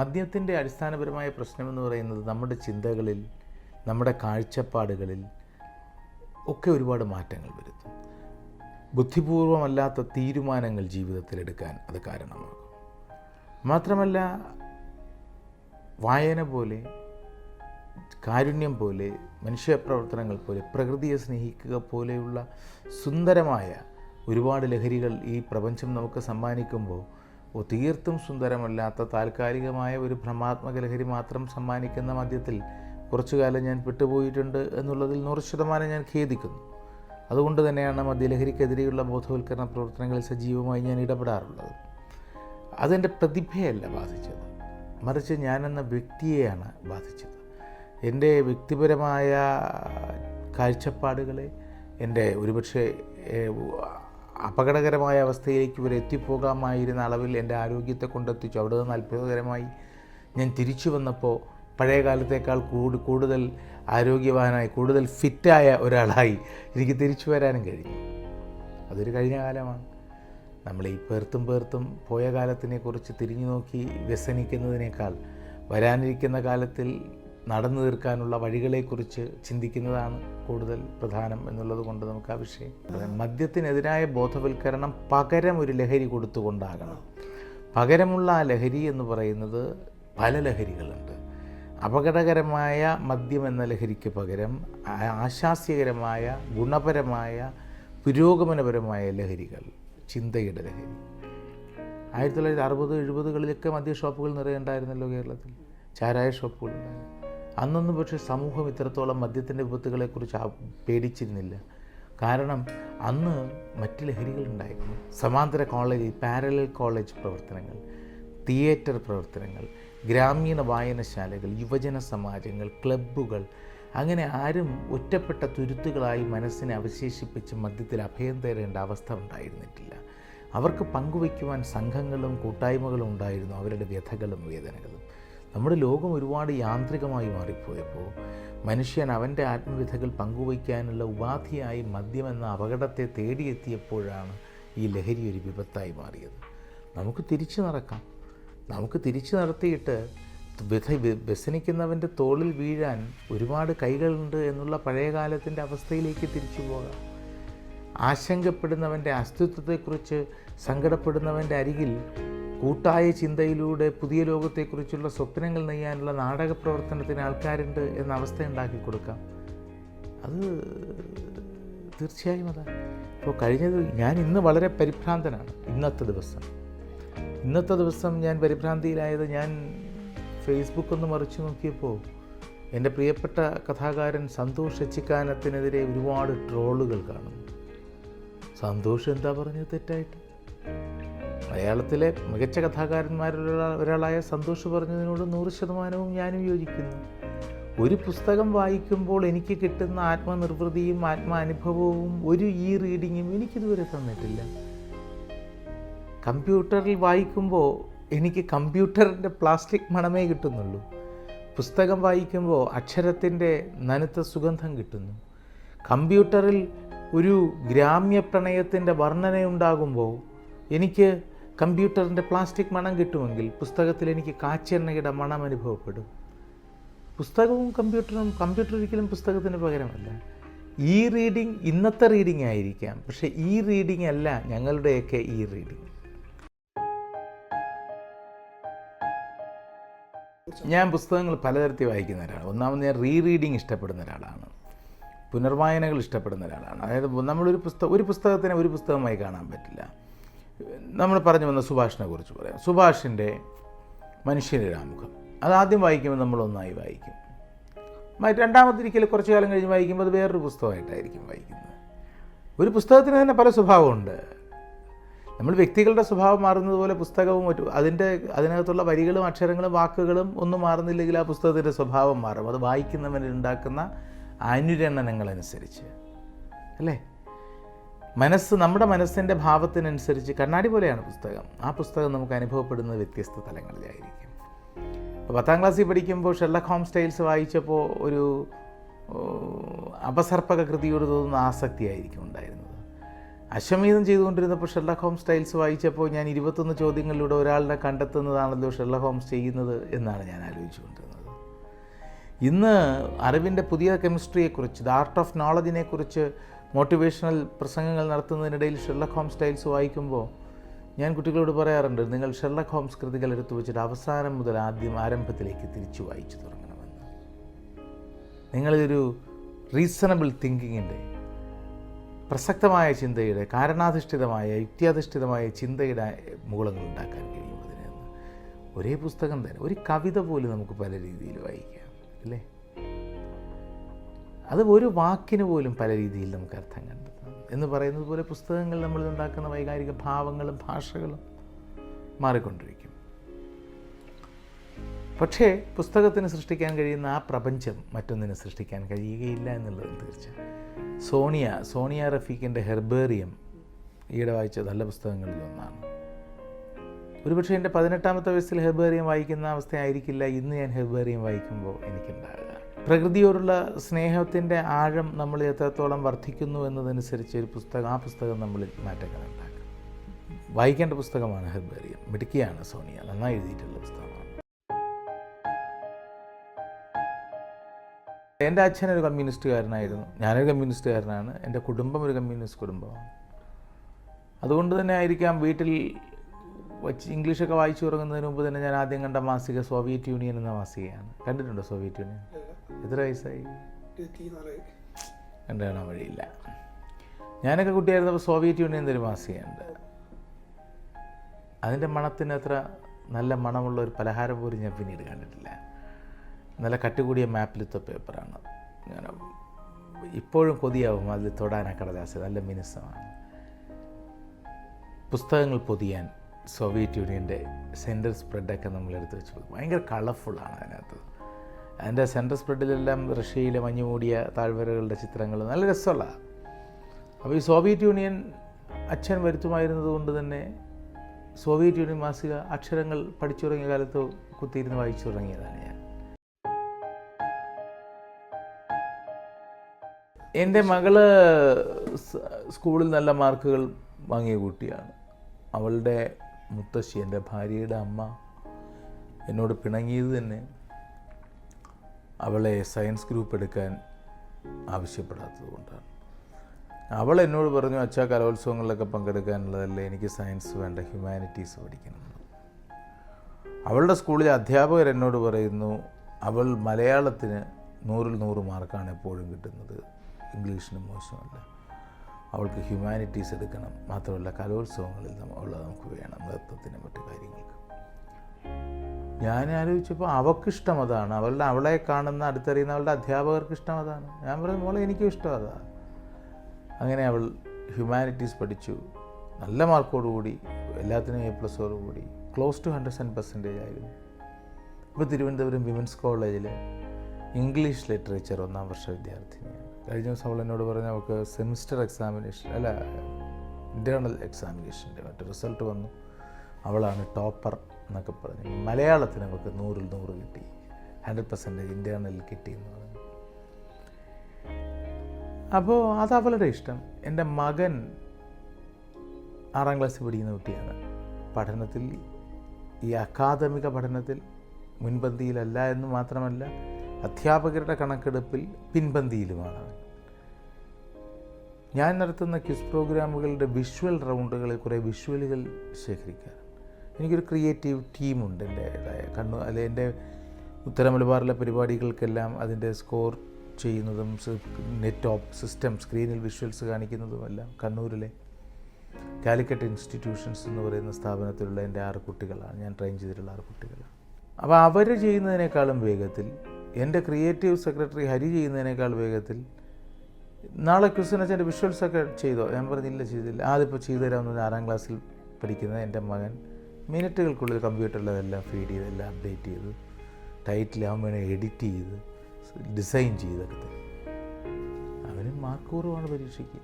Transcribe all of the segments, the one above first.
മദ്യത്തിന്റെ അടിസ്ഥാനപരമായ പ്രശ്നമെന്ന് പറയുന്നത് നമ്മുടെ ചിന്തകളിൽ നമ്മുടെ കാഴ്ചപ്പാടുകളിൽ ഒക്കെ ഒരുപാട് മാറ്റങ്ങൾ വരുത്തും. ബുദ്ധിപൂർവമല്ലാത്ത തീരുമാനങ്ങൾ ജീവിതത്തിലെടുക്കാൻ അത് കാരണമാകും. മാത്രമല്ല വായന പോലെ കാരുണ്യം പോലെ മനുഷ്യപ്രവർത്തനങ്ങൾ പോലെ പ്രകൃതിയെ സ്നേഹിക്കുക പോലെയുള്ള സുന്ദരമായ ഒരുപാട് ലഹരികൾ ഈ പ്രപഞ്ചം നമുക്ക് സമ്മാനിക്കുമ്പോൾ തീർത്തും സുന്ദരമല്ലാത്ത താൽക്കാലികമായ ഒരു ഭ്രമാത്മക ലഹരി മാത്രം സമ്മാനിക്കുന്ന മദ്യത്തിൽ കുറച്ചു കാലം ഞാൻ പെട്ടുപോയിട്ടുണ്ട് എന്നുള്ളതിൽ നൂറ് ശതമാനം ഞാൻ ഖേദിക്കുന്നു. അതുകൊണ്ട് തന്നെയാണ് മദ്യലഹരിക്കെതിരെയുള്ള ബോധവൽക്കരണ പ്രവർത്തനങ്ങളിൽ സജീവമായി ഞാൻ ഇടപെടാറുള്ളത്. അതെന്റെ പ്രതിഭയല്ല ബാധിച്ചത്. മറിച്ച് ഞാനെന്ന വ്യക്തിയെയാണ് ബാധിച്ചത്. എന്റെ വ്യക്തിപരമായ കാഴ്ചപ്പാടുകളെ എന്റെ ഒരുപക്ഷെ അപകടകരമായ അവസ്ഥയിലേക്ക് വരെ എത്തിപ്പോകാമായിരുന്ന അളവിൽ എന്റെ ആരോഗ്യത്തെ കൊണ്ടെത്തിച്ചു. അവിടെ നിന്ന് അത്ഭുതകരമായി ഞാൻ തിരിച്ചു വന്നപ്പോൾ പഴയ കാലത്തേക്കാൾ കൂടു കൂടുതൽ ആരോഗ്യവാനായി കൂടുതൽ ഫിറ്റായ ഒരാളായി എനിക്ക് തിരിച്ചു വരാനും കഴിഞ്ഞു. അതൊരു കഴിഞ്ഞ കാലമാണ്. നമ്മൾ ഈ പേർത്തും പേർത്തും പോയ കാലത്തിനെക്കുറിച്ച് തിരിഞ്ഞു നോക്കി വ്യസനിക്കുന്നതിനേക്കാൾ വരാനിരിക്കുന്ന കാലത്തിൽ നടന്നു തീർക്കാനുള്ള വഴികളെക്കുറിച്ച് ചിന്തിക്കുന്നതാണ് കൂടുതൽ പ്രധാനം എന്നുള്ളത് കൊണ്ട് നമുക്ക് ആ വിഷയം. മദ്യത്തിനെതിരായ ബോധവൽക്കരണം പകരം ഒരു ലഹരി കൊടുത്തുകൊണ്ടാകണം. പകരമുള്ള ആ ലഹരി എന്ന് പറയുന്നത് പല ലഹരികളുണ്ട്. അപകടകരമായ മദ്യം എന്ന ലഹരിക്ക് പകരം ആശാസ്യകരമായ ഗുണപരമായ പുരോഗമനപരമായ ലഹരികൾ ചിന്തയുടെ ലഹരി. ആയിരത്തി തൊള്ളായിരത്തി അറുപത് എഴുപതുകളിലൊക്കെ മദ്യ ഷോപ്പുകൾ നിറയുണ്ടായിരുന്നല്ലോ കേരളത്തിൽ. ചാരായ ഷോപ്പുകൾ ഉണ്ടായിരുന്നു അന്നൊന്നും പക്ഷേ സമൂഹം ഇത്രത്തോളം മദ്യത്തിന്റെ വിപത്തുകളെക്കുറിച്ച് പേടിച്ചിരുന്നില്ല. കാരണം അന്ന് മറ്റ് ലഹരികളുണ്ടായിരുന്നു. സമാന്തര കോളേജ് പാരലൽ കോളേജ് പ്രവർത്തനങ്ങൾ തിയേറ്റർ പ്രവർത്തനങ്ങൾ ഗ്രാമീണ വായനശാലകൾ യുവജന സമാജങ്ങൾ ക്ലബ്ബുകൾ. അങ്ങനെ ആരും ഒറ്റപ്പെട്ട തുരുത്തുകളായി മനസ്സിനെ അവശേഷിപ്പിച്ച് മദ്യത്തിൽ അഭയം തേടേണ്ട അവസ്ഥ ഉണ്ടായിരുന്നിട്ടില്ല. അവർക്ക് പങ്കുവയ്ക്കുവാൻ സംഘങ്ങളും കൂട്ടായ്മകളും ഉണ്ടായിരുന്നു. അവരുടെ വ്യഥകളും വേദനകളും. നമ്മുടെ ലോകം ഒരുപാട് യാന്ത്രികമായി മാറിപ്പോയപ്പോൾ മനുഷ്യൻ അവന്റെ ആത്മവിധകൾ പങ്കുവയ്ക്കാനുള്ള ഉപാധിയായി മദ്യമെന്ന അപകടത്തെ തേടിയെത്തിയപ്പോഴാണ് ഈ ലഹരി ഒരു വിപത്തായി മാറിയത്. നമുക്ക് തിരിച്ചു നടക്കാം. നമുക്ക് തിരിച്ചു നടത്തിയിട്ട് വ്യ- വ്യസനിക്കുന്നവന്റെ തോളിൽ വീഴാൻ ഒരുപാട് കൈകളുണ്ട് എന്നുള്ള പഴയകാലത്തിന്റെ അവസ്ഥയിലേക്ക് തിരിച്ചു പോകാം. ആശങ്കപ്പെടുന്നവന്റെ അസ്തിത്വത്തെക്കുറിച്ച് സങ്കടപ്പെടുന്നവന്റെ അരികിൽ കൂട്ടായ ചിന്തയിലൂടെ പുതിയ ലോകത്തെക്കുറിച്ചുള്ള സ്വപ്നങ്ങൾ നെയ്യാനുള്ള നാടക പ്രവർത്തനത്തിന് ആൾക്കാരുണ്ട് എന്ന അവസ്ഥ ഉണ്ടാക്കി കൊടുക്കാം അത് തീർച്ചയായും അതാണ്. ഇപ്പോൾ കഴിഞ്ഞത് ഞാൻ ഇന്ന് വളരെ പരിഭ്രാന്തനാണ്. ഇന്നത്തെ ദിവസം. ഇന്നത്തെ ദിവസം ഞാൻ പരിഭ്രാന്തിയിലായത് ഞാൻ ഫേസ്ബുക്ക് ഒന്ന് മറിച്ചു നോക്കിയപ്പോൾ എന്റെ പ്രിയപ്പെട്ട കഥാകാരൻ സന്തോഷ് എച്ചിക്കാനത്തിനെതിരെ ഒരുപാട് ട്രോളുകൾ കാണുന്നു. സന്തോഷ് എന്താ പറഞ്ഞത് തെറ്റായിട്ട്? മലയാളത്തിലെ മികച്ച കഥാകാരന്മാരിൽ ഒരാളായ സന്തോഷ് പറഞ്ഞതിനോട് നൂറ് ശതമാനവും ഞാനും യോജിക്കുന്നു. ഒരു പുസ്തകം വായിക്കുമ്പോൾ എനിക്ക് കിട്ടുന്ന ആത്മനിർവൃതിയും ആത്മാനുഭവവും ഒരു ഈ റീഡിങ്ങും എനിക്കിതുവരെ തന്നിട്ടില്ല. കമ്പ്യൂട്ടറിൽ വായിക്കുമ്പോൾ എനിക്ക് കമ്പ്യൂട്ടറിന്റെ പ്ലാസ്റ്റിക് മണമേ കിട്ടുന്നുള്ളൂ. പുസ്തകം വായിക്കുമ്പോൾ അക്ഷരത്തിന്റെ നനുത്ത സുഗന്ധം കിട്ടുന്നു. കമ്പ്യൂട്ടറിൽ ഒരു ഗ്രാമ്യ പ്രണയത്തിന്റെ വർണനയുണ്ടാകുമ്പോൾ എനിക്ക് കമ്പ്യൂട്ടറിന്റെ പ്ലാസ്റ്റിക് മണം കിട്ടുമെങ്കിൽ പുസ്തകത്തിൽ എനിക്ക് കാച്ചെണ്ണയുടെ മണം അനുഭവപ്പെടും. പുസ്തകവും കമ്പ്യൂട്ടറും കമ്പ്യൂട്ടർ ഒരിക്കലും പുസ്തകത്തിന് പകരമല്ല. ഈ റീഡിങ് ഇന്നത്തെ റീഡിംഗ് ആയിരിക്കാം. പക്ഷേ ഈ റീഡിംഗ് അല്ല ഞങ്ങളുടെയൊക്കെ ഈ റീഡിംഗ് ഞാൻ പുസ്തകങ്ങൾ പലതരത്തിൽ വായിക്കുന്ന ഒരാളാണ് ഒന്നാമത് ഞാൻ റീ റീഡിങ് ഇഷ്ടപ്പെടുന്ന ഒരാളാണ് പുനർവായനകൾ ഇഷ്ടപ്പെടുന്ന ഒരാളാണ്. അതായത് നമ്മളൊരു പുസ്തകം ഒരു പുസ്തകത്തിനെ ഒരു പുസ്തകമായി കാണാൻ പറ്റില്ല. നമ്മൾ പറഞ്ഞു വന്ന സുഭാഷിനെ കുറിച്ച് പറയാം. സുഭാഷിന്റെ മനുഷ്യന്റെ അത് ആദ്യം വായിക്കുമ്പോൾ നമ്മളൊന്നായി വായിക്കും. രണ്ടാമതൊരിക്കൽ കുറച്ച് കാലം കഴിഞ്ഞ് വായിക്കുമ്പോൾ അത് വേറൊരു പുസ്തകമായിട്ടായിരിക്കും വായിക്കുന്നത്. ഒരു പുസ്തകത്തിന് തന്നെ പല സ്വഭാവമുണ്ട്. നമ്മൾ വ്യക്തികളുടെ സ്വഭാവം മാറുന്നത് പോലെ പുസ്തകവും മറ്റു അതിന്റെ അതിനകത്തുള്ള വരികളും അക്ഷരങ്ങളും വാക്കുകളും ഒന്നും മാറുന്നില്ലെങ്കിൽ ആ പുസ്തകത്തിന്റെ സ്വഭാവം മാറും. അത് വായിക്കുന്നവനിൽ ഉണ്ടാക്കുന്ന അനുരണനങ്ങളനുസരിച്ച് അല്ലേ? മനസ്സ് നമ്മുടെ മനസ്സിന്റെ ഭാവത്തിനനുസരിച്ച് കണ്ണാടി പോലെയാണ് പുസ്തകം. ആ പുസ്തകം നമുക്ക് അനുഭവപ്പെടുന്നത് വ്യത്യസ്ത തലങ്ങളിലായിരിക്കും. അപ്പോൾ പത്താം ക്ലാസ്സിൽ പഠിക്കുമ്പോൾ ഷെർലക് ഹോം സ്റ്റൈൽസ് വായിച്ചപ്പോൾ ഒരു അപസർപ്പക കൃതിയോട് തോന്നുന്ന ആസക്തിയായിരിക്കും ഉണ്ടായിരുന്നത്. അശ്വമേധം ചെയ്തുകൊണ്ടിരുന്നപ്പോൾ ഷെർലക് ഹോം സ്റ്റൈൽസ് വായിച്ചപ്പോൾ ഞാൻ ഇരുപത്തൊന്ന് ചോദ്യങ്ങളിലൂടെ ഒരാളിനെ കണ്ടെത്തുന്നതാണല്ലോ ഷെർലക് ഹോംസ് ചെയ്യുന്നത് എന്നാണ് ഞാൻ ആലോചിച്ചുകൊണ്ടിരുന്നത്. ഇന്ന് അറിവിന്റെ പുതിയ കെമിസ്ട്രിയെക്കുറിച്ച് ദ ആർട്ട് ഓഫ് നോളജിനെക്കുറിച്ച് മോട്ടിവേഷണൽ പ്രസംഗങ്ങൾ നടത്തുന്നതിനിടയിൽ ഷെർലക് ഹോം സ്റ്റൈൽസ് വായിക്കുമ്പോൾ ഞാൻ കുട്ടികളോട് പറയാറുണ്ട് നിങ്ങൾ ഷെർലക് ഹോംസ് കൃതികൾ എടുത്തു വെച്ചിട്ട് അവസാനം മുതൽ ആദ്യം ആരംഭത്തിലേക്ക് തിരിച്ചു വായിച്ചു തുടങ്ങണമെന്ന്. നിങ്ങളിതൊരു റീസണബിൾ തിങ്കിങ്ങിന്റെ പ്രസക്തമായ ചിന്തയുടെ കാരണാധിഷ്ഠിതമായ യുക്തിയാധിഷ്ഠിതമായ ചിന്തയുടെ മൂളങ്ങൾ ഉണ്ടാക്കാൻ കഴിയും ഒരേ പുസ്തകം തന്നെ ഒരു കവിത പോലും നമുക്ക് പല രീതിയിൽ വായിക്കാം. അല്ലേ? അത് ഒരു വാക്കിന് പോലും പല രീതിയിൽ നമുക്ക് അർത്ഥം കണ്ടെത്താം. എന്ന് പറയുന്നത് പോലെ പുസ്തകങ്ങൾ നമ്മൾ ഉണ്ടാക്കുന്ന വൈകാരിക ഭാവങ്ങളും ഭാഷകളും മാറിക്കൊണ്ടിരിക്കും. പക്ഷേ പുസ്തകത്തിന് സൃഷ്ടിക്കാൻ കഴിയുന്ന ആ പ്രപഞ്ചം മറ്റൊന്നിനെ സൃഷ്ടിക്കാൻ കഴിയുകയില്ല എന്നുള്ളത് തീർച്ച സോണിയ സോണിയ റഫീഖിന്റെ ഹെർബേറിയം ഈയിടെ വായിച്ച നല്ല പുസ്തകങ്ങളിൽ ഒന്നാണ്. ഒരുപക്ഷെ എന്റെ പതിനെട്ടാമത്തെ വയസ്സിൽ ഹെർബേറിയം വായിക്കുന്ന അവസ്ഥയായിരിക്കില്ല ഇന്ന് ഞാൻ ഹെർബേറിയം വായിക്കുമ്പോൾ എനിക്കുണ്ടാകുക പ്രകൃതിയോടുള്ള സ്നേഹത്തിന്റെ ആഴം നമ്മൾ എത്രത്തോളം വർദ്ധിക്കുന്നു എന്നതനുസരിച്ച് ഒരു പുസ്തകം ആ പുസ്തകം നമ്മളിൽ മാറ്റങ്ങൾ ഉണ്ടാക്കും. വായിക്കേണ്ട പുസ്തകമാണ് ഹെർബേറിയം മിടുക്കിയാണ് സോണിയ. നന്നായി എഴുതിയിട്ടുള്ള പുസ്തകമാണ്. എന്റെ അച്ഛൻ ഒരു കമ്മ്യൂണിസ്റ്റുകാരനായിരുന്നു. ഞാനൊരു കമ്മ്യൂണിസ്റ്റുകാരനാണ്. എന്റെ കുടുംബം ഒരു കമ്മ്യൂണിസ്റ്റ് കുടുംബമാണ്. അതുകൊണ്ട് തന്നെ ആയിരിക്കാം വീട്ടിൽ വച്ച് ഇംഗ്ലീഷൊക്കെ വായിച്ചു തുടങ്ങുന്നതിന് മുമ്പ് തന്നെ ഞാൻ ആദ്യം കണ്ട മാസിക സോവിയറ്റ് യൂണിയൻ എന്ന മാസികയാണ്. കണ്ടിട്ടുണ്ടോ സോവിയറ്റ് യൂണിയൻ? എത്ര വയസ്സായി? കണ്ടു കാണാൻ വഴിയില്ല. ഞാനൊക്കെ കുട്ടിയായിരുന്നപ്പോൾ സോവിയറ്റ് യൂണിയൻ എന്നൊരു മാസികയുണ്ട്. അതിന്റെ മണത്തിന് അത്ര നല്ല മണമുള്ള ഒരു പലഹാരം പോലും ഞാൻ പിന്നീട് കണ്ടിട്ടില്ല. നല്ല കട്ടുകൂടിയ മാപ്പിലത്തെ പേപ്പറാണ്. ഞാൻ ഇപ്പോഴും കൊതിയാവും അതിൽ തൊടാൻ കടലാസ്. നല്ല മിനുസമാണ്. പുസ്തകങ്ങൾ പൊതിയാൻ സോവിയറ്റ് യൂണിയന്റെ സെന്റർ സ്പ്രെഡൊക്കെ നമ്മൾ എടുത്ത് വെച്ച് ഭയങ്കര കളർഫുള്ളാണ് അതിനകത്ത്. അതിന്റെ സെന്റർ സ്പ്രെഡിലെല്ലാം റഷ്യയിലെ മഞ്ഞു മൂടിയ താഴ്വരകളുടെ ചിത്രങ്ങൾ നല്ല രസമുള്ള. അപ്പോൾ ഈ സോവിയറ്റ് യൂണിയൻ അച്ഛൻ വരുത്തുമായിരുന്നത് കൊണ്ട് തന്നെ സോവിയറ്റ് യൂണിയൻ മാസിക അക്ഷരങ്ങൾ പഠിച്ചു തുടങ്ങിയ കാലത്ത് കുത്തിയിരുന്ന് വായിച്ചു തുടങ്ങിയതാണ് ഞാൻ. എന്റെ മകൾ സ്കൂളിൽ നല്ല മാർക്കുകൾ വാങ്ങിയ കുട്ടിയാണ്. അവളുടെ മുത്തശ്ശി എന്റെ ഭാര്യയുടെ അമ്മ എന്നോട് പിണങ്ങിയത് തന്നെ അവളെ സയൻസ് ഗ്രൂപ്പ് എടുക്കാൻ ആവശ്യപ്പെടാത്തത് കൊണ്ടാണ്. അവൾ എന്നോട് പറഞ്ഞു അച്ഛാ കലോത്സവങ്ങളിലൊക്കെ പങ്കെടുക്കാനുള്ളതല്ലേ എനിക്ക് സയൻസ് വേണ്ട ഹ്യൂമാനിറ്റീസ് പഠിക്കണം. അവളുടെ സ്കൂളിലെ അധ്യാപകർ എന്നോട് പറയുന്നു അവൾ മലയാളത്തിന് നൂറിൽ നൂറ് മാർക്കാണ് എപ്പോഴും കിട്ടുന്നത് ഇംഗ്ലീഷിന് മോശമല്ല. അവൾക്ക് ഹ്യൂമാനിറ്റീസ് എടുക്കണം. മാത്രമല്ല കലോത്സവങ്ങളിൽ ഉള്ള നമുക്ക് വേണം. നൃത്തത്തിന് മറ്റു കാര്യങ്ങൾക്ക്. ഞാൻ ആലോചിച്ചപ്പോൾ അവൾക്കിഷ്ടം അതാണ്. അവളുടെ അവളെ കാണുന്ന അടുത്തറിയുന്ന അവളുടെ അധ്യാപകർക്ക് ഇഷ്ടം അതാണ്. ഞാൻ പറഞ്ഞു മോളെ എനിക്കും ഇഷ്ടം അതാണ് അങ്ങനെ അവൾ ഹ്യൂമാനിറ്റീസ് പഠിച്ചു. നല്ല മാർക്കോടുകൂടി എല്ലാത്തിനും എ പ്ലസോടുകൂടി ക്ലോസ് ടു ഹൺഡ്രഡ് പെർസെന്റേജ് ആയിരുന്നു. ഇപ്പോൾ തിരുവനന്തപുരം വിമൻസ് കോളേജിൽ ഇംഗ്ലീഷ് ലിറ്ററേച്ചർ ഒന്നാം വർഷ വിദ്യാർത്ഥിനിയാണ്. കഴിഞ്ഞ ദിവസം അവൾ എന്നോട് പറഞ്ഞ അവൾക്ക് സെമിസ്റ്റർ എക്സാമിനേഷൻ അല്ല ഇന്റേർണൽ എക്സാമിനേഷന്റെ മറ്റു റിസൾട്ട് വന്നു. അവളാണ് ടോപ്പർ എന്നൊക്കെ പറഞ്ഞു. മലയാളത്തിന് അവൾക്ക് നൂറിൽ നൂറ് കിട്ടി. ഹൺഡ്രഡ് പെർസെന്റേജ് ഇന്റേർണലിൽ കിട്ടി എന്ന് പറഞ്ഞു. അപ്പോൾ അത് അവളുടെ ഇഷ്ടം. എന്റെ മകൻ ആറാം ക്ലാസ്സിൽ പഠിക്കുന്ന കുട്ടിയാണ്. പഠനത്തിൽ ഈ അക്കാദമിക പഠനത്തിൽ മുൻപന്തിയിലല്ല എന്ന് മാത്രമല്ല അധ്യാപകരുടെ കണക്കെടുപ്പിൽ പിൻപന്തിയിലുമാണ്. ഞാൻ നടത്തുന്ന ക്വിസ് പ്രോഗ്രാമുകളുടെ വിഷ്വൽ റൗണ്ടുകളിൽ കുറേ വിഷ്വലുകൾ ശേഖരിക്കാറുണ്ട് എനിക്കൊരു ക്രിയേറ്റീവ് ടീമുണ്ട് എന്റെതായ കണ്ണു അല്ലെ എന്റെ ഉത്തര മലബാറിലെ പരിപാടികൾക്കെല്ലാം അതിന്റെ സ്കോർ ചെയ്യുന്നതും നെറ്റ് ഓപ്പ് സിസ്റ്റം സ്ക്രീനിൽ വിഷ്വൽസ് കാണിക്കുന്നതുമെല്ലാം കണ്ണൂരിലെ കാലിക്കറ്റ് ഇൻസ്റ്റിറ്റ്യൂഷൻസ് എന്ന് പറയുന്ന സ്ഥാപനത്തിലുള്ള എന്റെ ആറ് കുട്ടികളാണ്. ഞാൻ ട്രെയിൻ ചെയ്തിട്ടുള്ള ആറ് കുട്ടികളാണ്. അപ്പോൾ അവർ ചെയ്യുന്നതിനേക്കാളും വേഗത്തിൽ എന്റെ ക്രിയേറ്റീവ് സെക്രട്ടറി ഹരി ചെയ്യുന്നതിനേക്കാൾ വേഗത്തിൽ നാളെ ക്രിസ്ത്യനച്ഛന്റെ വിഷ്വൽസ് ഒക്കെ ചെയ്തോ? ഞാൻ പറഞ്ഞില്ല ചെയ്തില്ല. അതിപ്പോൾ ചെയ്തു തരാമെന്ന് ആറാം ക്ലാസ്സിൽ പഠിക്കുന്ന എന്റെ മകൻ. മിനിറ്റുകൾക്കുള്ളിൽ കമ്പ്യൂട്ടറിലതെല്ലാം ഫീഡ് ചെയ്ത് എല്ലാം അപ്ഡേറ്റ് ചെയ്ത് ടൈറ്റിൽ അവൻ വേണേൽ എഡിറ്റ് ചെയ്ത് ഡിസൈൻ ചെയ്തൊക്കെ തരും അവന് മാർക്ക് കുറവാണ് പരീക്ഷയ്ക്ക്.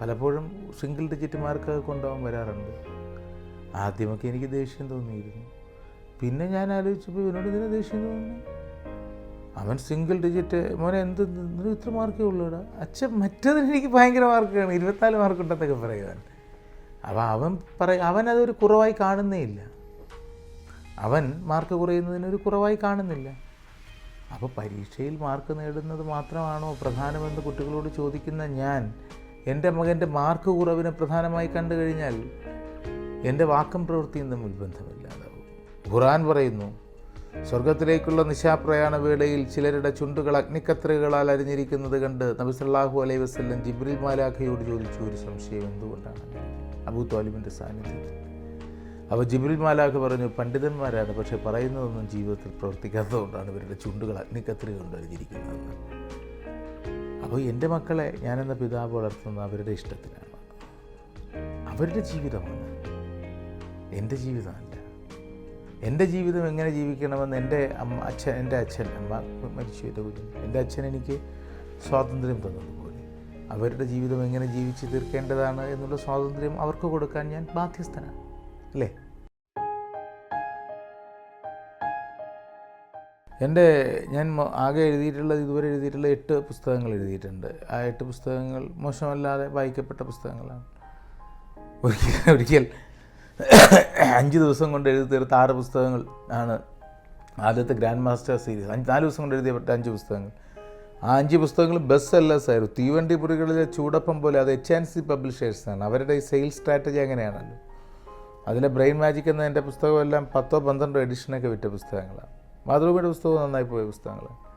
പലപ്പോഴും സിംഗിൾ ഡിജിറ്റ് മാർക്കൊക്കെ കൊണ്ടുപോകാൻ വരാറുണ്ട്. ആദ്യമൊക്കെ എനിക്ക് ദേഷ്യം തോന്നിയിരുന്നു. പിന്നെ ഞാൻ ആലോചിച്ചപ്പോൾ ഇവനോട് ഇതിന് ദേഷ്യം തോന്നി. അവൻ സിംഗിൾ ഡിജിറ്റ് മോനെ എന്ത് ഇത്ര മാർക്കേ ഉള്ളൂ ഇവിടെ അച്ഛൻ മറ്റേതിന് എനിക്ക് ഭയങ്കര മാർക്കാണ് ഇരുപത്തിനാല് മാർക്ക് ഉണ്ടെന്നൊക്കെ പറയുവാൻ അപ്പോൾ അവൻ പറ അവൻ അതൊരു കുറവായി കാണുന്നേ ഇല്ല. അവൻ മാർക്ക് കുറയുന്നതിനൊരു കുറവായി കാണുന്നില്ല. അപ്പോൾ പരീക്ഷയിൽ മാർക്ക് നേടുന്നത് മാത്രമാണോ പ്രധാനമെന്ന് കുട്ടികളോട് ചോദിക്കുന്ന ഞാൻ എന്റെ മകന്റെ മാർക്ക് കുറവിനെ പ്രധാനമായി കണ്ടു കഴിഞ്ഞാൽ എന്റെ വാക്കും പ്രവൃത്തിയും തമ്മിൽ ബന്ധമില്ലാതാവും. ഖുറാൻ പറയുന്നു സ്വർഗത്തിലേക്കുള്ള നിശാപ്രയാണ വേളയിൽ ചിലരുടെ ചുണ്ടുകൾ അഗ്നിക്കത്രികളാൽ അരിഞ്ഞിരിക്കുന്നത് കണ്ട് നബി സല്ലല്ലാഹു അലൈഹി വസല്ലം ജിബ്രിൽ മാലാഖയോട് ചോദിച്ചു ഒരു സംശയം എന്തുകൊണ്ടാണ്? അബൂ താലിബിന്റെ സാന്നിധ്യം അപ്പോൾ ജിബ്രിൽ മാലാഖ പറഞ്ഞു പണ്ഡിതന്മാരാണ് പക്ഷേ പറയുന്നതൊന്നും ജീവിതത്തിൽ പ്രവർത്തിക്കാത്തതുകൊണ്ടാണ് ഇവരുടെ ചുണ്ടുകൾ അഗ്നിക്കത്രി കൊണ്ട് അരിഞ്ഞിരിക്കുന്നതെന്ന്. അപ്പോൾ എന്റെ മക്കളെ ഞാനെന്ന പിതാവ് വളർത്തുന്നത് അവരുടെ ഇഷ്ടത്തിനാണ് അവരുടെ ജീവിതമാണ്. എന്റെ ജീവിതമല്ല എന്റെ ജീവിതം എങ്ങനെ ജീവിക്കണമെന്ന് എന്റെ അമ്മ അച്ഛൻ എന്റെ അച്ഛൻ അമ്മ മരിച്ചു എന്റെ കുഞ്ഞ് എന്റെ അച്ഛൻ എനിക്ക് സ്വാതന്ത്ര്യം തന്നതുപോലെ. അവരുടെ ജീവിതം എങ്ങനെ ജീവിച്ച് തീർക്കേണ്ടതാണ് എന്നുള്ള സ്വാതന്ത്ര്യം അവർക്ക് കൊടുക്കാൻ ഞാൻ ബാധ്യസ്ഥനാണ്. അല്ലേ? എന്റെ ഞാൻ ആകെ എഴുതിയിട്ടുള്ളത് ഇതുവരെ എഴുതിയിട്ടുള്ള എട്ട് പുസ്തകങ്ങൾ എഴുതിയിട്ടുണ്ട്. ആ എട്ട് പുസ്തകങ്ങൾ മോശമല്ലാതെ വായിക്കപ്പെട്ട പുസ്തകങ്ങളാണ്. ഒരിക്കൽ ഒരിക്കൽ അഞ്ച് ദിവസം കൊണ്ട് എഴുതി തീർത്ത ആറ് പുസ്തകങ്ങൾ ആണ് ആദ്യത്തെ ഗ്രാൻഡ് മാസ്റ്റർ സീരീസ് അഞ്ച് നാല് ദിവസം കൊണ്ട് എഴുതിയപ്പെട്ട അഞ്ച് പുസ്തകങ്ങൾ. ആ അഞ്ച് പുസ്തകങ്ങൾ ബസ് സെല്ലേഴ്സ് ആയിരുന്നു. തീവണ്ടി പുറികളിലെ ചൂടപ്പം പോലെ അത് എച്ച് ആൻഡ് സി പബ്ലിഷേഴ്സാണ് അവരുടെ ഈ സെയിൽസ് സ്ട്രാറ്റജി അങ്ങനെയാണല്ലോ. അതിലെ ബ്രെയിൻ മാജിക് എന്ന എന്റെ പുസ്തകമെല്ലാം പത്തോ പന്ത്രണ്ടോ എഡിഷനൊക്കെ വിറ്റ പുസ്തകങ്ങളാണ്. മാതൃഭൂമിയുടെ പുസ്തകവും നന്നായി പോയ പുസ്തകങ്ങളാണ്.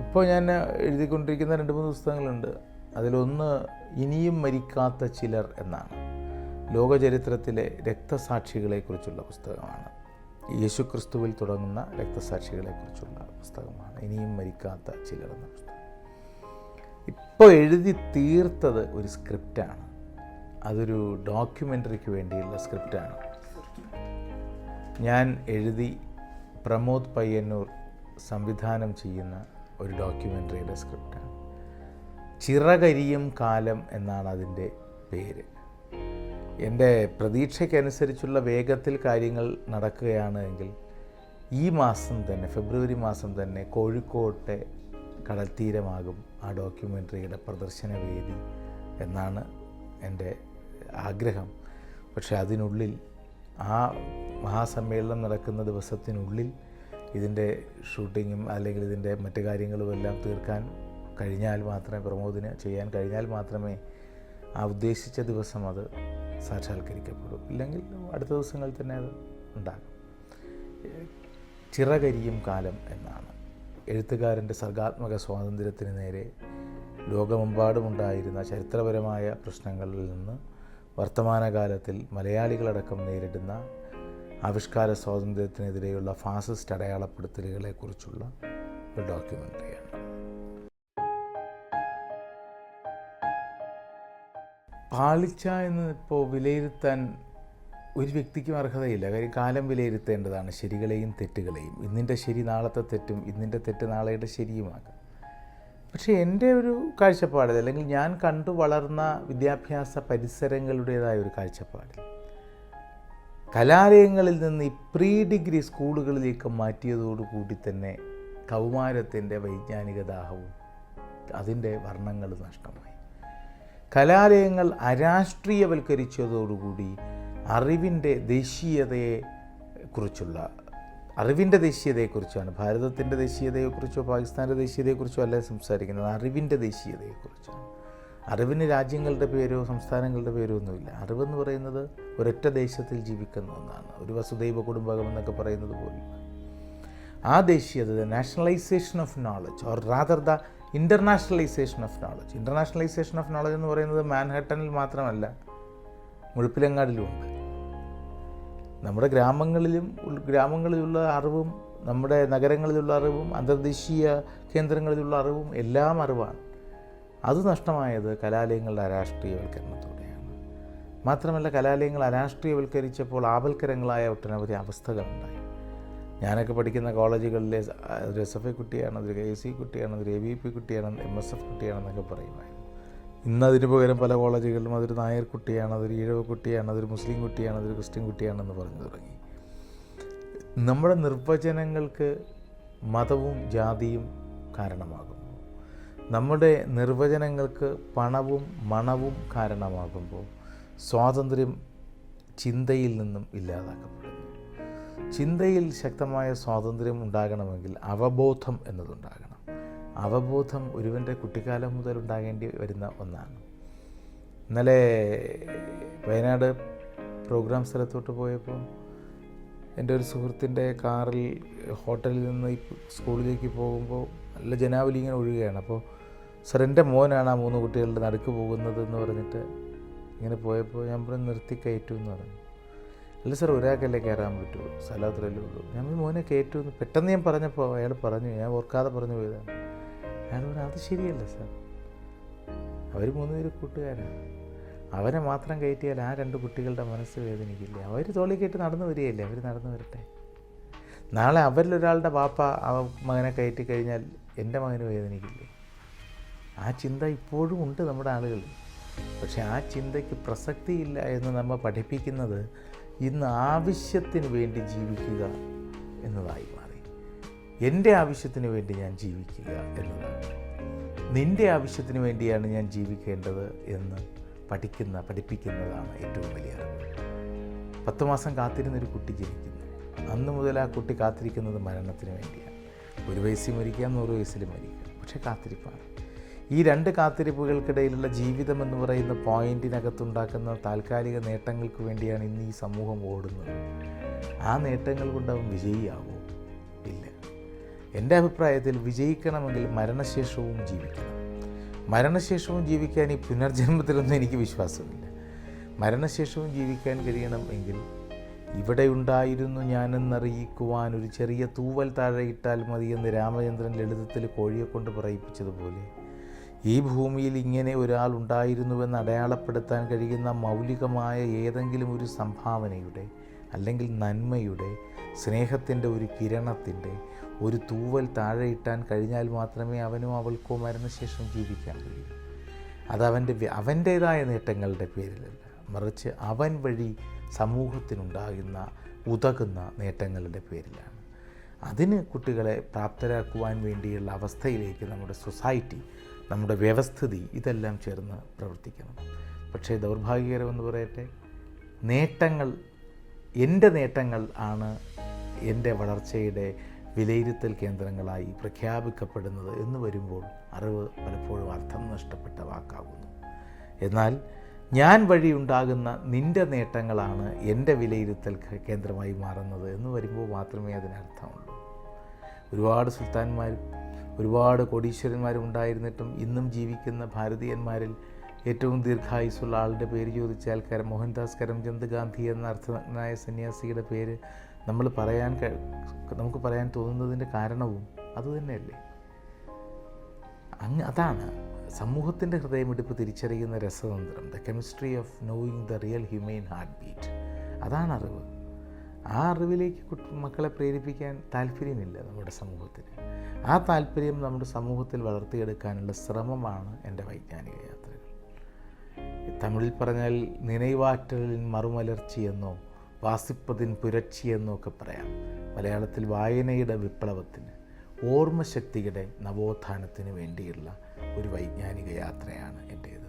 ഇപ്പോൾ ഞാൻ എഴുതിക്കൊണ്ടിരിക്കുന്ന രണ്ട് മൂന്ന് പുസ്തകങ്ങളുണ്ട്. അതിലൊന്ന് ഇനിയും മരിക്കാത്ത ചിലർ എന്നാണ്. ലോകചരിത്രത്തിലെ രക്തസാക്ഷികളെക്കുറിച്ചുള്ള പുസ്തകമാണ്. യേശുക്രിസ്തുവിൽ തുടങ്ങുന്ന രക്തസാക്ഷികളെക്കുറിച്ചുള്ള പുസ്തകമാണ്. ഇനിയും മരിക്കാത്ത ചിലർ എന്ന പുസ്തകം. ഇപ്പോൾ എഴുതി തീർത്തത് ഒരു സ്ക്രിപ്റ്റാണ്. അതൊരു ഡോക്യുമെന്ററിക്ക് വേണ്ടിയുള്ള സ്ക്രിപ്റ്റാണ്. ഞാൻ എഴുതി പ്രമോദ് പയ്യന്നൂർ സംവിധാനം ചെയ്യുന്ന ഒരു ഡോക്യുമെന്ററിയുടെ സ്ക്രിപ്റ്റാണ്. ചിറകരിയും കാലം എന്നാണ് അതിന്റെ പേര്. എന്റെ പ്രതീക്ഷയ്ക്കനുസരിച്ചുള്ള വേഗത്തിൽ കാര്യങ്ങൾ നടക്കുകയാണ് എങ്കിൽ ഈ മാസം തന്നെ ഫെബ്രുവരി മാസം തന്നെ കോഴിക്കോട്ടെ കടൽത്തീരമാകും ആ ഡോക്യുമെന്ററിയുടെ പ്രദർശന വേദി എന്നാണ് എന്റെ ആഗ്രഹം. പക്ഷേ അതിനുള്ളിൽ ആ മഹാസമ്മേളനം നടക്കുന്ന ദിവസത്തിനുള്ളിൽ ഇതിന്റെ ഷൂട്ടിങ്ങും അല്ലെങ്കിൽ ഇതിന്റെ മറ്റു കാര്യങ്ങളും എല്ലാം തീർക്കാൻ കഴിഞ്ഞാൽ മാത്രമേ പ്രമോദിന് ചെയ്യാൻ കഴിഞ്ഞാൽ മാത്രമേ ആ ഉദ്ദേശിച്ച ദിവസം അത് സാക്ഷാത്കരിക്കപ്പെടും. ഇല്ലെങ്കിൽ അടുത്ത ദിവസങ്ങളിൽ തന്നെ അത് ഉണ്ടാകും. ചിറകരിയും കാലം എന്നാണ്. എഴുത്തുകാരന്റെ സർഗാത്മക സ്വാതന്ത്ര്യത്തിന് നേരെ ലോകമെമ്പാടുമുണ്ടായിരുന്ന ചരിത്രപരമായ പ്രശ്നങ്ങളിൽ നിന്ന് വർത്തമാനകാലത്തിൽ മലയാളികളടക്കം നേരിടുന്ന ആവിഷ്കാര സ്വാതന്ത്ര്യത്തിനെതിരെയുള്ള ഫാസിസ്റ്റ് അടയാളപ്പെടുത്തലുകളെക്കുറിച്ചുള്ള ഒരു ഡോക്യുമെന്ററിയാണ്. പാളിച്ച എന്ന് ഇപ്പോൾ വിലയിരുത്താൻ ഒരു വ്യക്തിക്കും അർഹതയില്ല. കാര്യം കാലം വിലയിരുത്തേണ്ടതാണ്. ശരികളെയും തെറ്റുകളെയും. ഇന്നിന്റെ ശരി നാളത്തെ തെറ്റും ഇന്നിന്റെ തെറ്റ് നാളെയുടെ ശരിയുമാകാം. പക്ഷേ എന്റെ ഒരു കാഴ്ചപ്പാടിൽ അല്ലെങ്കിൽ ഞാൻ കണ്ടു വളർന്ന വിദ്യാഭ്യാസ പരിസരങ്ങളുടേതായ ഒരു കാഴ്ചപ്പാടിൽ കലാലയങ്ങളിൽ നിന്ന് ഈ പ്രീ ഡിഗ്രി സ്കൂളുകളിലേക്ക് മാറ്റിയതോടുകൂടി തന്നെ കൗമാരത്തിന്റെ വൈജ്ഞാനിക ദാഹവും അതിന്റെ വർണങ്ങൾ നഷ്ടമായി. കലാലയങ്ങൾ അരാഷ്ട്രീയവൽക്കരിച്ചതോടുകൂടി അറിവിന്റെ ദേശീയതയെ കുറിച്ചുള്ള അറിവിന്റെ ദേശീയതയെക്കുറിച്ചാണ്. ഭാരതത്തിന്റെ ദേശീയതയെക്കുറിച്ചോ പാകിസ്ഥാന്റെ ദേശീയതയെക്കുറിച്ചോ അല്ല സംസാരിക്കുന്നത്. അറിവിന്റെ ദേശീയതയെക്കുറിച്ചാണ്. അറിവിന് രാജ്യങ്ങളുടെ പേരോ സംസ്ഥാനങ്ങളുടെ പേരോ ഒന്നുമില്ല. അറിവെന്ന് പറയുന്നത് ഒരൊറ്റ ദേശത്തിൽ ജീവിക്കുന്ന ഒന്നാണ്. ഒരു വസുദൈവ കുടുംബകം എന്നൊക്കെ പറയുന്നത് പോലെ. ആ ദേശീയത nationalisation of knowledge or rather the internationalisation of knowledge internationalisation of knowledge എന്ന് പറയുന്നത് മാൻഹട്ടനിൽ മാത്രമല്ല മുഴുപ്പിലങ്ങാടിലുമുണ്ട്. നമ്മുടെ ഗ്രാമങ്ങളിലും ഗ്രാമങ്ങളിലുള്ള അറിവും നമ്മുടെ നഗരങ്ങളിലുള്ള അറിവും അന്തർദേശീയ കേന്ദ്രങ്ങളിലുള്ള അറിവും എല്ലാം അറിവാണ്. അത് നഷ്ടമായത് കലാലയങ്ങളുടെ അരാഷ്ട്രീയവൽക്കരണത്തോടെയാണ്. മാത്രമല്ല കലാലയങ്ങൾ അരാഷ്ട്രീയവൽക്കരിച്ചപ്പോൾ ആപൽക്കരങ്ങളായ ഒട്ടനവധി അവസ്ഥകളുണ്ടായി. ഞാനൊക്കെ പഠിക്കുന്ന കോളേജുകളിലെ ഒരു എസ് എഫ് ഐ കുട്ടിയാണ് അതൊരു എ സി കുട്ടിയാണ് അതൊരു എ ബി പി കുട്ടിയാണ് എം എസ് എഫ് കുട്ടിയാണെന്നൊക്കെ പറയുമായിരുന്നു. ഇന്ന് അതിന് പകരം പല കോളേജുകളിലും അതൊരു നായർ കുട്ടിയാണ് അതൊരു ഈഴവ കുട്ടിയാണ് അതൊരു മുസ്ലിം കുട്ടിയാണ് അതൊരു ക്രിസ്ത്യൻ കുട്ടിയാണെന്ന് പറഞ്ഞു തുടങ്ങി. നമ്മുടെ നിർവചനങ്ങൾക്ക് മതവും ജാതിയും കാരണമാകുന്നു. നമ്മുടെ നിർവചനങ്ങൾക്ക് പണവും മണവും കാരണമാകുമ്പോൾ സ്വാതന്ത്ര്യം ചിന്തയിൽ നിന്നും ഇല്ലാതാക്കപ്പെടുന്നു. ചിന്തയിൽ ശക്തമായ സ്വാതന്ത്ര്യം ഉണ്ടാകണമെങ്കിൽ അവബോധം എന്നതുണ്ടാകണം. അവബോധം ഒരുവന്റെ കുട്ടിക്കാലം മുതൽ ഉണ്ടാകേണ്ടി വരുന്ന ഒന്നാണ്. ഇന്നലെ വയനാട് പ്രോഗ്രാം സ്ഥലത്തോട്ട് പോയപ്പോൾ എന്റെ ഒരു സുഹൃത്തിന്റെ കാറിൽ ഹോട്ടലിൽ നിന്ന് സ്കൂളിലേക്ക് പോകുമ്പോൾ നല്ല ജനാവലി ഇങ്ങനെ ഒഴുകുകയാണ്. അപ്പോൾ സർ എന്റെ മോനാണ് ആ മൂന്ന് കുട്ടികളുടെ നടുക്ക് പോകുന്നത് എന്ന് പറഞ്ഞിട്ട് ഇങ്ങനെ പോയപ്പോൾ ഞാൻ പറഞ്ഞു നിർത്തി കയറ്റുമെന്ന് പറഞ്ഞു. അല്ല സാർ ഒരാൾക്കല്ലേ കയറാൻ പറ്റൂ? സ്ഥലത്തിലല്ലേ ഉള്ളൂ. ഞാൻ മോനെ കയറ്റു പെട്ടെന്ന് ഞാൻ പറഞ്ഞപ്പോൾ അയാൾ പറഞ്ഞു ഞാൻ ഓർക്കാതെ പറഞ്ഞു പോയതാണ്. അയാൾ പറഞ്ഞു അത് ശരിയല്ല സാർ. അവർ മൂന്ന് പേര് കൂട്ടുകാരാണ് അവനെ മാത്രം കയറ്റിയാൽ ആ രണ്ട് കുട്ടികളുടെ മനസ്സ് വേദനിക്കില്ല? അവർ തോളി കയറ്റി നടന്നു വരികയല്ലേ? അവർ നടന്നു വരട്ടെ. നാളെ അവരിലൊരാളുടെ പാപ്പ ആ മകനെ കയറ്റി കഴിഞ്ഞാൽ എന്റെ മകന് വേദനിക്കില്ലേ? ആ ചിന്ത ഇപ്പോഴും ഉണ്ട് നമ്മുടെ ആളുകളിൽ. പക്ഷേ ആ ചിന്തയ്ക്ക് പ്രസക്തിയില്ല എന്ന് നമ്മൾ പഠിപ്പിക്കുന്നത് ഇന്ന് ആവശ്യത്തിന് വേണ്ടി ജീവിക്കുക എന്നതായി മാറി. എന്റെ ആവശ്യത്തിന് വേണ്ടി ഞാൻ ജീവിക്കുക എന്നതാണ്. നിന്റെ ആവശ്യത്തിന് വേണ്ടിയാണ് ഞാൻ ജീവിക്കേണ്ടത് എന്ന് പഠിക്കുന്ന പഠിപ്പിക്കുന്നതാണ് ഏറ്റവും വലിയ പത്ത് മാസം കാത്തിരുന്നൊരു കുട്ടി ജനിക്കുന്നു. അന്ന് മുതൽ ആ കുട്ടി കാത്തിരിക്കുന്നത് മരണത്തിന് വേണ്ടിയാണ്. ഒരു വയസ്സിൽ മരിക്കാം നൂറ് വയസ്സിൽ മരിക്കാം. പക്ഷേ കാത്തിരിപ്പാണ്. ഈ രണ്ട് കാത്തിരിപ്പുകൾക്കിടയിലുള്ള ജീവിതം എന്ന് പറയുന്ന പോയിന്റിനകത്തുണ്ടാക്കുന്ന താൽക്കാലിക നേട്ടങ്ങൾക്ക് വേണ്ടിയാണ് ഇന്ന് ഈ സമൂഹം ഓടുന്നത്. ആ നേട്ടങ്ങൾ കൊണ്ട് അവൻ വിജയിയാവോ? ഇല്ല. എന്റെ അഭിപ്രായത്തിൽ വിജയിക്കണമെങ്കിൽ മരണശേഷവും ജീവിക്കണം. മരണശേഷവും ജീവിക്കാൻ ഈ പുനർജന്മത്തിലൊന്നും എനിക്ക് വിശ്വാസമില്ല. മരണശേഷവും ജീവിക്കാൻ കഴിയണം എങ്കിൽ ഇവിടെ ഉണ്ടായിരുന്നു ഞാനെന്നറിയിക്കുവാൻ ഒരു ചെറിയ തൂവൽ താഴെ ഇട്ടാൽ മതിയെന്ന് രാമചന്ദ്രൻ ലളിതത്തിൽ കോഴിയെ കൊണ്ട് പറയിപ്പിച്ചതുപോലെ ഈ ഭൂമിയിൽ ഇങ്ങനെ ഒരാൾ ഉണ്ടായിരുന്നുവെന്ന് അടയാളപ്പെടുത്താൻ കഴിയുന്ന മൗലികമായ ഏതെങ്കിലും ഒരു സംഭാവനയുടെ അല്ലെങ്കിൽ നന്മയുടെ സ്നേഹത്തിന്റെ ഒരു കിരണത്തിന്റെ ഒരു തൂവൽ താഴെ ഇട്ടാൻ കഴിഞ്ഞാൽ മാത്രമേ അവനും അവൾക്കോ മരണശേഷം ജീവിക്കാൻ കഴിയൂ. അതവന്റെ അവന്റേതായ നേട്ടങ്ങളുടെ പേരിലല്ല. മറിച്ച് അവൻ വഴി സമൂഹത്തിനുണ്ടാകുന്ന ഉതകുന്ന നേട്ടങ്ങളുടെ പേരിലാണ്. അതിന് കുട്ടികളെ പ്രാപ്തരാക്കുവാൻ വേണ്ടിയുള്ള അവസ്ഥയിലേക്ക് നമ്മുടെ സൊസൈറ്റി നമ്മുടെ വ്യവസ്ഥിതി ഇതെല്ലാം ചേർന്ന് പ്രവർത്തിക്കണം. പക്ഷേ ദൗർഭാഗ്യകരമെന്ന് പറയട്ടെ നേട്ടങ്ങൾ എന്റെ നേട്ടങ്ങൾ ആണ് എന്റെ വളർച്ചയുടെ വിലയിരുത്തൽ കേന്ദ്രങ്ങളായി പ്രഖ്യാപിക്കപ്പെടുന്നത് എന്ന് വരുമ്പോൾ അറിവ് പലപ്പോഴും അർത്ഥം നഷ്ടപ്പെട്ട വാക്കാകുന്നു. എന്നാൽ ഞാൻ വഴി ഉണ്ടാകുന്ന നിന്റെ നേട്ടങ്ങളാണ് എന്റെ വിലയിരുത്തൽ കേന്ദ്രമായി മാറുന്നത് എന്ന് വരുമ്പോൾ മാത്രമേ അതിനർത്ഥമുള്ളൂ. ഒരുപാട് സുൽത്താൻമാരും ഒരുപാട് കോടീശ്വരന്മാരുണ്ടായിരുന്നിട്ടും ഇന്നും ജീവിക്കുന്ന ഭാരതീയന്മാരിൽ ഏറ്റവും ദീർഘായുസുള്ള ആളുടെ പേര് ചോദിച്ചാൽ കര മോഹൻദാസ് കരംചന്ദ് ഗാന്ധി എന്ന അർത്ഥനായ സന്യാസിയുടെ പേര് നമ്മൾ പറയാൻ നമുക്ക് പറയാൻ തോന്നുന്നതിന്റെ കാരണവും അതുതന്നെയല്ലേ അങ്ങ് അതാണ്. സമൂഹത്തിന്റെ ഹൃദയമിടിപ്പ് തിരിച്ചറിയുന്ന രസതന്ത്രം the chemistry of knowing the real humane heartbeat അതാണ് അറിവ്. ആ അറിവിലേക്ക് മക്കളെ പ്രേരിപ്പിക്കാൻ താല്പര്യമില്ല നമ്മുടെ സമൂഹത്തിന്. ആ താല്പര്യം നമ്മുടെ സമൂഹത്തിൽ വളർത്തിയെടുക്കാനുള്ള ശ്രമമാണ് എന്റെ വൈജ്ഞാനിക യാത്രകൾ. തമിഴിൽ പറഞ്ഞാൽ നിனைവാറ്റലിൻ മറുമലർച്ചി എന്നോ വാസിപ്പതിൻ പുരക്ഷി എന്നോ ഒക്കെ പറയാം. മലയാളത്തിൽ വായനയുടെ വിപ്ലവത്തിന് ഓർമ്മശക്തിയുടെ നവോത്ഥാനത്തിന് വേണ്ടിയുള്ള ഒരു വൈജ്ഞാനിക യാത്രയാണ് എന്റേത്.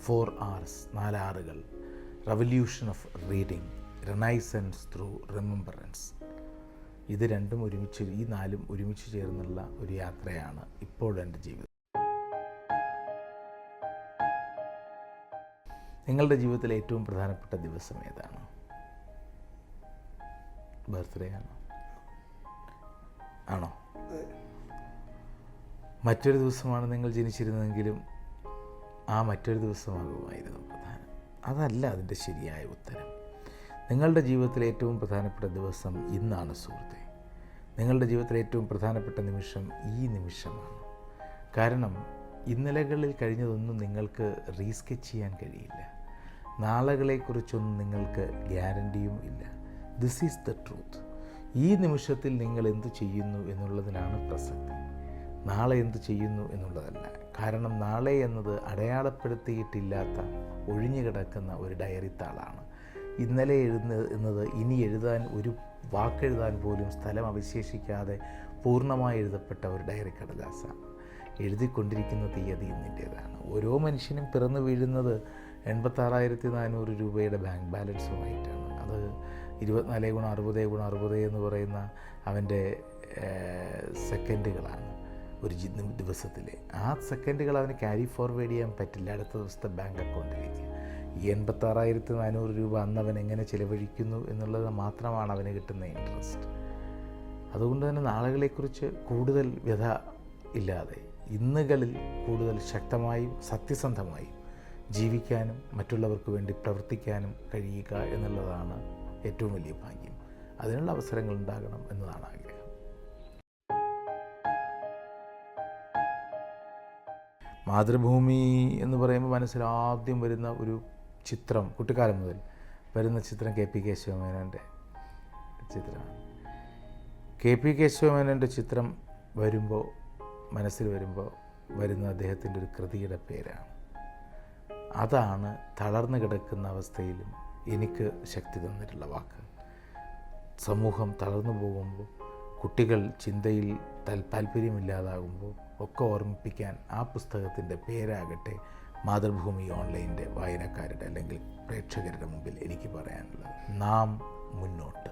Four Rs നാലാറുകൾ revolution of reading renaissance through remembrance ഇത് രണ്ടും ഒരുമിച്ച് ഈ നാലും ഒരുമിച്ച് ചേർന്നുള്ള ഒരു യാത്രയാണ് ഇപ്പോഴെന്റെ ജീവിതം. നിങ്ങളുടെ ജീവിതത്തിലെ ഏറ്റവും പ്രധാനപ്പെട്ട ദിവസം ഏതാണ്? ബർത്ത്ഡേ ആണോ? ആണോ? മറ്റൊരു ദിവസമാണ് നിങ്ങൾ ജനിച്ചിരുന്നതെങ്കിലും ആ മറ്റൊരു ദിവസമാകുമായിരുന്നു പ്രധാനം. അതല്ല അതിന്റെ ശരിയായ ഉത്തരം. നിങ്ങളുടെ ജീവിതത്തിലെ ഏറ്റവും പ്രധാനപ്പെട്ട ദിവസം ഇന്നാണ് സുഹൃത്തെ. നിങ്ങളുടെ ജീവിതത്തിലെ ഏറ്റവും പ്രധാനപ്പെട്ട നിമിഷം ഈ നിമിഷമാണ്. കാരണം ഇന്നലകളിൽ കഴിഞ്ഞതൊന്നും നിങ്ങൾക്ക് റീസ്കെച്ച് ചെയ്യാൻ കഴിയില്ല. നാളുകളെക്കുറിച്ചൊന്നും നിങ്ങൾക്ക് ഗ്യാരണ്ടിയും ഇല്ല. ദിസ് ഈസ് ദ ട്രൂത്ത് ഈ നിമിഷത്തിൽ നിങ്ങൾ എന്ത് ചെയ്യുന്നു എന്നുള്ളതിനാണ് പ്രസക്തി. നാളെ എന്ത് ചെയ്യുന്നു എന്നുള്ളതല്ല. കാരണം നാളെ എന്നത് അടയാളപ്പെടുത്തിയിട്ടില്ലാത്ത ഒഴിഞ്ഞു കിടക്കുന്ന ഒരു ഡയറി താളാണ് ഇന്നലെ എഴുതുന്ന എന്നത് ഇനി എഴുതാൻ ഒരു വാക്കെഴുതാൻ പോലും സ്ഥലം അവശേഷിക്കാതെ പൂർണമായി എഴുതപ്പെട്ട ഒരു ഡയറി കടലാസാണ്. എഴുതിക്കൊണ്ടിരിക്കുന്ന തീയതി ഇന്നിന്റേതാണ്. ഓരോ മനുഷ്യനും പിറന്നു വീഴുന്നത് എൺപത്താറായിരത്തി നാനൂറ് രൂപയുടെ ബാങ്ക് ബാലൻസുമായിട്ടാണ്. അത് ഇരുപത്തിനാല് ഗുണം അറുപത് ഗുണം അറുപത് എന്ന് പറയുന്ന അവന്റെ സെക്കൻഡുകളാണ് ഒരു ദിവസത്തിലെ. ആ സെക്കൻഡുകൾ അവന് ക്യാരി ഫോർവേഡ് ചെയ്യാൻ പറ്റില്ല അടുത്ത ദിവസത്തെ ബാങ്ക് അക്കൗണ്ടിലേക്ക്. എൺപത്താറായിരത്തി നാനൂറ് രൂപ അന്ന് അവൻ എങ്ങനെ ചിലവഴിക്കുന്നു എന്നുള്ളത് മാത്രമാണ് അവന് കിട്ടുന്ന ഇൻട്രസ്റ്റ് അതുകൊണ്ട് തന്നെ നാളുകളെക്കുറിച്ച് കൂടുതൽ വ്യഥ ഇല്ലാതെ ഇന്നുകളിൽ കൂടുതൽ ശക്തമായും സത്യസന്ധമായും ജീവിക്കാനും മറ്റുള്ളവർക്ക് വേണ്ടി പ്രവർത്തിക്കാനും കഴിയുക എന്നുള്ളതാണ് ഏറ്റവും വലിയ ഭാഗ്യം. അതിനുള്ള അവസരങ്ങൾ ഉണ്ടാകണം എന്നതാണ് ആഗ്രഹം. മാതൃഭൂമി എന്ന് പറയുമ്പോൾ മനസ്സിൽ ആദ്യം വരുന്ന ഒരു ചിത്രം കുട്ടിക്കാലം മുതൽ വരുന്ന ചിത്രം കെ പി കേശവമേനോന്റെ ചിത്രമാണ്. കെ പി കേശവമേനോന്റെ ചിത്രം വരുമ്പോൾ മനസ്സിൽ വരുമ്പോൾ വരുന്ന അദ്ദേഹത്തിന്റെ ഒരു കൃതിയുടെ പേരാണ്. അതാണ് തളർന്നു കിടക്കുന്ന അവസ്ഥയിലും എനിക്ക് ശക്തി തന്നിട്ടുള്ള വാക്ക്. സമൂഹം തളർന്നു പോകുമ്പോൾ കുട്ടികൾ ചിന്തയിൽ താല്പര്യമില്ലാതാകുമ്പോൾ ഒക്കെ ഓർമ്മിപ്പിക്കാൻ ആ പുസ്തകത്തിന്റെ പേരാകട്ടെ മാതൃഭൂമി ഓൺലൈന്റെ വായനക്കാരുടെ അല്ലെങ്കിൽ പ്രേക്ഷകരുടെ മുമ്പിൽ എനിക്ക് പറയാനുള്ളത് നാം മുന്നോട്ട്.